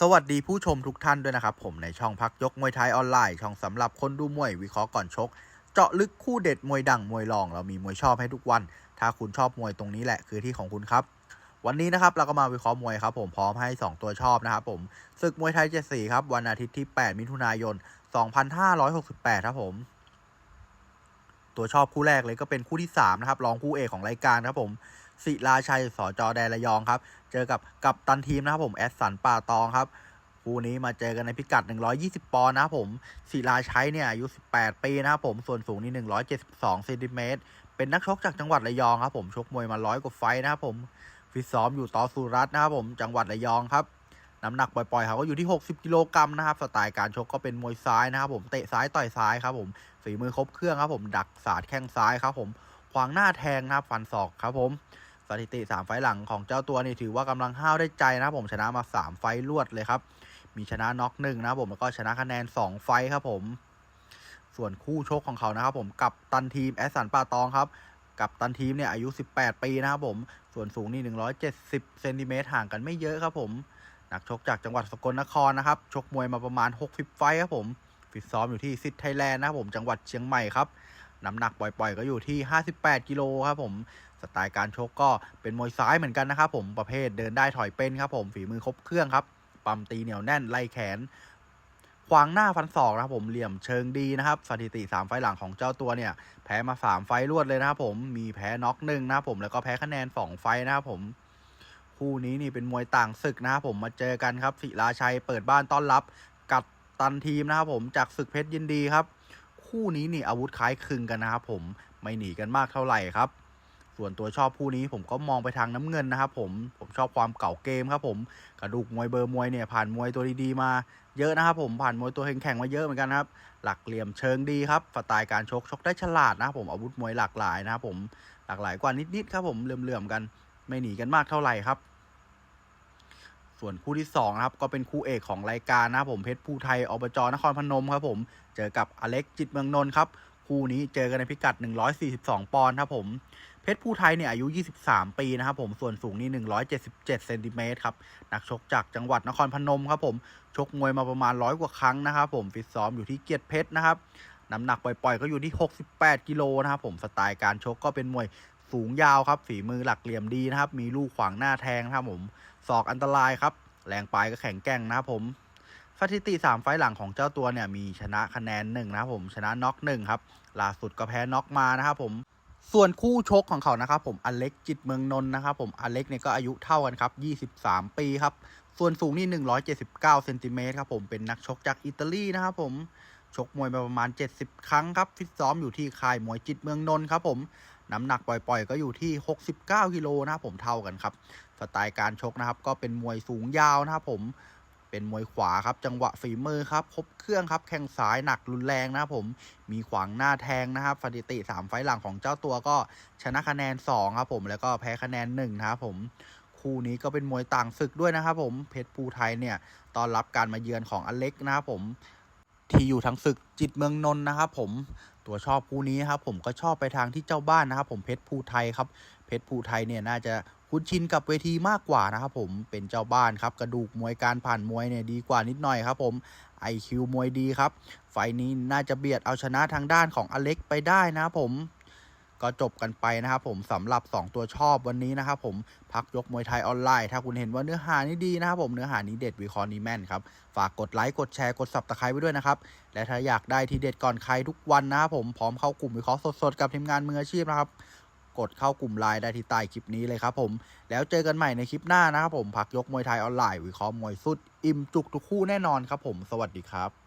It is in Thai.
สวัสดีผู้ชมทุกท่านด้วยนะครับ ผมในช่องพักยกมวยไทยออนไลน์ ช่องสำหรับคนดูมวยวิเคราะห์ก่อนชก เจาะลึกคู่เด็ดมวยดังมวยรอง เรามีมวยชอบให้ทุกวัน ถ้าคุณชอบมวยตรงนี้แหละคือที่ของคุณครับ วันนี้นะครับเราก็มาวิเคราะห์มวยครับ ผมพร้อมให้ 2 ตัวชอบนะครับผมศึกมวยไทยเจ็ดสีครับวันอาทิตย์ที่ 8 มิถุนายน 2568 ครับผม ตัวชอบคู่แรกเลยก็เป็นคู่ที่3นะครับรองคู่เอกของรายการครับผมศิลาชัยสจแดนระยองครับ เจอกับกับตันทีมนะครับผมแอดสันป่าตองครับคู่นี้มาเจอกันในพิกัด 120 ปอนด์นะครับผมศิลาชัยเนี่ยอายุ 18 ปีนะครับผมส่วนสูงนี่ 172เซนติเมตรเป็นนักชกจากจังหวัดระยองครับผมชกมวยมาร้อยกว่าไฟนะครับผมฟิตซ้อมอยู่ต่อสุรัตน์นะครับผมจังหวัดระยองครับน้ำหนักปล่อยๆเขาก็อยู่ที่ 60 กิโลกรัมนะครับ สไตล์การชกก็เป็นมวยซ้ายนะครับผม เตะซ้ายต่อยซ้ายครับผม ฝีมือครบเครื่องครับผม ดักสาดแข้งซ้ายครับผม ขวางหน้าแทงนะครับ ฟันศอกครับผม สถิติ 3 ไฟหลังของเจ้าตัวนี่ถือว่ากำลังห้าวได้ใจนะผมชนะมา 3 ไฟล์รวดเลยครับ มีชนะน็อกหนึ่งนะผมแล้วก็ชนะคะแนน 2 ไฟครับผม ส่วนคู่ชกของเขานะครับผมกับตันทีมแอสสันปาตองครับกับตันทีมเนี่ยอายุ 18 ปีนะครับผม ส่วนสูงนี่ 170เซนติเมตรห่างกันไม่เยอะครับผม นักชกจากจังหวัดสกลนครนะครับ ชกมวยมาประมาณ 60 ไฟครับผม ฟิตซ้อมอยู่ที่ซิดไทยแลนด์นะครับผม จังหวัดเชียงใหม่ครับ น้ำหนักปล่อยๆ ก็อยู่ที่ 58 กิโลครับผม สไตล์การชกก็เป็นมวยซ้ายเหมือนกันนะครับผม ประเภทเดินได้ถอยเป็นครับผม ฝีมือครบเครื่องครับ ปั๊มตีเหนียวแน่นไล่แขน ขวางหน้าฟันศอกนะครับผม เหลี่ยมเชิงดีนะครับ สถิติ 3 ไฟหลังของเจ้าตัวเนี่ย แพ้มา 3 ไฟรวดเลยนะครับผม มีแพ้น็อกหนึ่งนะครับผม แล้วก็แพ้คะแนน 2 ไฟนะครับผมคู่นี้นี่เป็นมวยต่างศึกนะครับผมมาเจอกันครับศิลาชัยเปิดบ้านต้อนรับ กัดตันทีมนะครับผมจากศึกเพชรยินดีครับ คู่นี้นี่อาวุธคล้ายคลึงกันนะครับผมไม่หนีกันมากเท่าไหร่ครับ ส่วนตัวชอบคู่นี้ผมก็มองไปทางน้ำเงินนะครับผมผมชอบความเก่าเกมครับผมกระดูกมวยเบอร์มวยเนี่ยผ่านมวยตัวดีๆมาเยอะนะครับผมผ่านมวยตัวแข็งๆมาเยอะเหมือนกันครับ หลักเหลี่ยมเชิงดีครับสไตล์การชกชกได้ฉลาดนะครับผมอาวุธมวยหลากหลายนะครับผมหลากหลายกว่านิดๆครับผมเหลื่อมๆกัน ไม่หนีกันมากเท่าไหร่ครับ ส่วนคู่ที่สองนะครับก็เป็นคู่เอกของรายการนะครับผมเพชรภูไทยอบจนครพนมครับผมเจอกับอเล็กจิตเมืองนนท์ครับคู่นี้เจอกันในพิกัด 142 ปอนด์ครับผมเพชรภูไทยเนี่ยอายุ 23 ปีนะครับผมส่วนสูงนี่ 177 เซนติเมตรครับนักชกจากจังหวัดนครพนมครับผมชกมวยมาประมาณร้อยกว่าครั้งนะครับผมฟิตซ้อมอยู่ที่เกียรติเพชรนะครับน้ำหนักปล่อยๆ ก็อยู่ที่ 68 กิโลนะครับผมสไตล์การชกก็เป็นมวย สูงยาวครับ ฝีมือหลักเหลี่ยมดีนะครับ มีลูกขวางหน้าแทงนะครับผมศอกอันตรายครับ แรงปลายก็แข็งแกร่งนะครับผมสถิติ 3 ไฟล์หลังของเจ้าตัวเนี่ยมีชนะคะแนนหนึ่งนะครับผมชนะน็อกหนึ่งครับล่าสุดก็แพ้น็อกมานะครับผมส่วนคู่ชกของเขานะครับผมอเล็กจิตเมืองนนท์นะครับผมอเล็กเนี่ยก็อายุเท่ากันครับ 23 ปีครับ ส่วนสูงนี่ 179เซนติเมตรครับผมเป็นนักชกจากอิตาลีนะครับผมชกมวยมาประมาณ 70 ครั้งครับฟิตซ้อมอยู่ที่ค่ายมวยจิตเมืองนนท์ครับผม น้ำหนักปล่อยๆ ก็อยู่ที่ 69กิโลนะครับผมเท่ากันครับ สไตล์การชกนะครับ ก็เป็นมวยสูงยาวนะครับผมเป็นมวยขวาครับ จังหวะฝีมือครับครบเครื่องครับแข้งซ้ายหนักรุนแรงนะครับผมมีขวางหน้าแทงนะครับสถิติ 3 ไฟหลังของเจ้าตัวก็ชนะคะแนน2ครับผมแล้วก็แพ้คะแนน1นะครับผมคู่นี้ก็เป็นมวยต่างศึกด้วยนะครับผมเพชรภูไทยเนี่ยตอนรับการมาเยือนของอเล็กนะครับผมที่อยู่ทั้งศึกจิตเมืองนนท์นะครับผม ตัวชอบคู่นี้ครับผมก็ชอบไปทางที่เจ้าบ้านนะครับ ผมเพชรภูไทยครับเพชรภูไทยเนี่ยน่าจะคุ้นชินกับเวทีมากกว่านะครับผมเป็นเจ้าบ้านครับกระดูกมวยการผ่านมวยเนี่ยดีกว่านิดหน่อยครับผม IQ มวยดีครับไฟนี้น่าจะเบียดเอาชนะทางด้านของอเล็กไปได้นะครับผม ก็จบกันไปนะครับผมสำหรับ 2 ตัวชอบวันนี้นะครับผมพักยกมวยไทยออนไลน์ ถ้าคุณเห็นว่าเนื้อหานี้ดีนะครับผมเนื้อหานี้เด็ดวิเคราะห์นี้แม่นครับ ฝากกดไลค์กดแชร์กด subscribe ไว้ด้วยนะครับ และถ้าอยากได้ทีเด็ดก่อนใครทุกวันนะครับผมพร้อมเข้ากลุ่มวิเคราะห์สดๆกับทีมงานมืออาชีพนะครับกดเข้ากลุ่มไลน์ได้ที่ใต้คลิปนี้เลยครับผม แล้วเจอกันใหม่ในคลิปหน้านะครับผมพักยกมวยไทยออนไลน์วิเคราะห์มวยสุด อิ่มจุกทุกคู่แน่นอนครับผม สวัสดีครับ